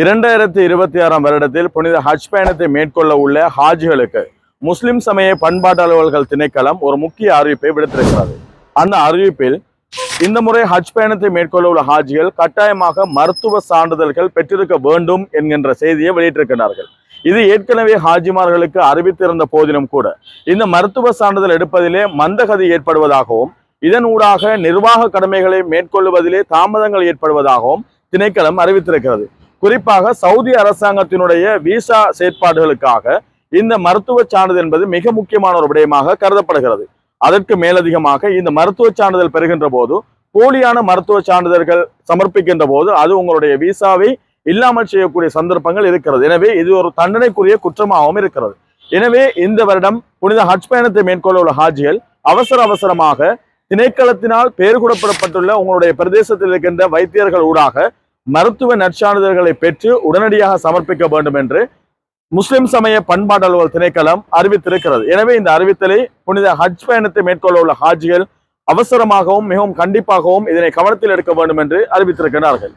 இரண்டாயிரத்தி இருபத்தி ஆறாம் வருடத்தில் புனித ஹஜ் பயணத்தை மேற்கொள்ள உள்ள ஹாஜிகளுக்கு முஸ்லிம் சமய பண்பாட்டு அலுவல்கள் திணைக்களம் ஒரு முக்கிய அறிவிப்பை விடுத்திருக்கிறது. அந்த அறிவிப்பில் இந்த முறை ஹஜ் பயணத்தை மேற்கொள்ள உள்ள ஹாஜிகள் கட்டாயமாக மருத்துவ சான்றிதழ்கள் பெற்றிருக்க வேண்டும் என்கின்ற செய்தியை வெளியிட்டிருக்கிறார்கள். இது ஏற்கனவே ஹாஜிமார்களுக்கு அறிவித்திருந்த போதிலும் கூட இந்த மருத்துவ சான்றிதழ் எடுப்பதிலே மந்தகதி ஏற்படுவதாகவும் இதன் ஊடாக நிர்வாக கடமைகளை மேற்கொள்வதிலே தாமதங்கள் ஏற்படுவதாகவும் திணைக்களம் அறிவித்திருக்கிறது. குறிப்பாக சவுதி அரசாங்கத்தினுடைய விசா செயற்பாடுகளுக்காக இந்த மருத்துவ சான்றிதழ் என்பது மிக முக்கியமான ஒரு விடயமாக கருதப்படுகிறது. அதற்கு மேலதிகமாக இந்த மருத்துவ சான்றிதழ் பெறுகின்ற போது போலியான மருத்துவ சான்றிதழ்கள் சமர்ப்பிக்கின்ற போது அது உங்களுடைய விசாவை இல்லாமல் செய்யக்கூடிய சந்தர்ப்பங்கள் இருக்கிறது. எனவே இது ஒரு தண்டனைக்குரிய குற்றமாகவும் இருக்கிறது. எனவே இந்த வருடம் புனித ஹஜ் பயணத்தை மேற்கொள்ள உள்ள ஹாஜிகள் அவசர அவசரமாக திணைக்களத்தினால் பெயர் கூடப்படப்பட்டுள்ள உங்களுடைய பிரதேசத்தில் இருக்கின்ற வைத்தியர்கள் ஊடாக மருத்துவ நற்சான்றிதழ்களை பெற்று உடனடியாக சமர்ப்பிக்க வேண்டும் என்று முஸ்லிம் சமய பண்பாட்டு அலுவல் திணைக்களம் அறிவித்திருக்கிறது. எனவே இந்த அறிவித்தலை புனித ஹஜ் பயணத்தை மேற்கொள்ள உள்ள ஹாஜிகள் அவசரமாகவும் மிகவும் கண்டிப்பாகவும் இதனை கவனத்தில் எடுக்க வேண்டும் என்று அறிவித்திருக்கிறார்கள்.